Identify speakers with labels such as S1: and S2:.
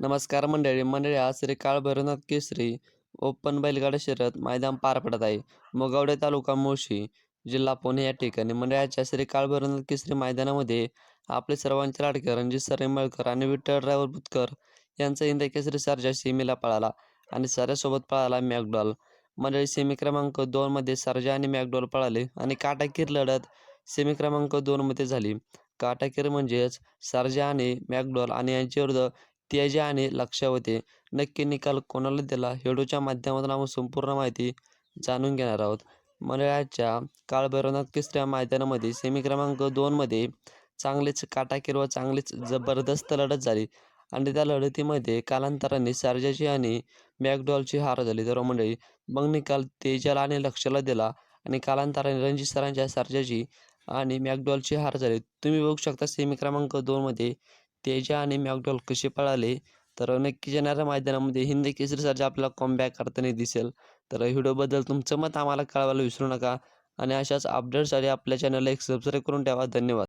S1: नमस्कार मंडळी मंडळी आज श्री काळ भैरवनाथ केसरी ओपन बैलगाडा शर्यत मैदान पार पडत आहे. मोगावडे तालुका मुळशी जिल्हा पुणे या ठिकाणी. मंडळाच्या श्री काळ भैरवनाथ केसरी मैदानामध्ये आपले सर्वांचे लाडके रणजित सरे मळकर आणि विठ्ठल ड्रायव्हर बुतकर यांचा इंदा केसरी सर्जा सीमेला पळाला आणि सर्यासोबत पळाला मॅकडॉल. मंडळी सेमी क्रमांक दोनमध्ये सरजा आणि मॅकडॉल पळाले आणि काटाकीर लढत सेमी क्रमांक दोनमध्ये झाली. काटाकीर म्हणजेच सरजा आणि मॅकडॉल आणि यांच्याविरुद्ध तेजा आणि लक्ष होते. नक्की निकाल कोणाला दिला? हेडूच्या माध्यमातून आपण संपूर्ण माहिती जाणून घेणार आहोत. मंडळाच्या काळभैरवनाथ तिसऱ्या मैदानामध्ये सेमी क्रमांक दोनमध्ये चांगलीच काटाकीर व चांगलीच जबरदस्त लढत झाली. आणि त्या लढतीमध्ये कालांतराने सार्जाची आणि मॅकडॉलची हार झाली. तर मंडळी मग निकाल तेजाला आणि लक्षला दिला आणि कालांतराने रणजित सरांच्या सार्जाची आणि मॅकडॉलची हार झाली. तुम्ही बघू शकता सेमी क्रमांक दोनमध्ये तेजा आणि मॅकडॉल कसे पळाले? तर नक्कीच येणाऱ्या मैदानामध्ये हिंदी केसरी आपल्याला कॉमबॅक करताना दिसेल. तर व्हिडिओबद्दल तुमचं मत आम्हाला कळवायला विसरू नका. आणि अशाच अपडेटसाठी आपल्या चॅनलला एक सबस्क्राईब करून ठेवा. धन्यवाद.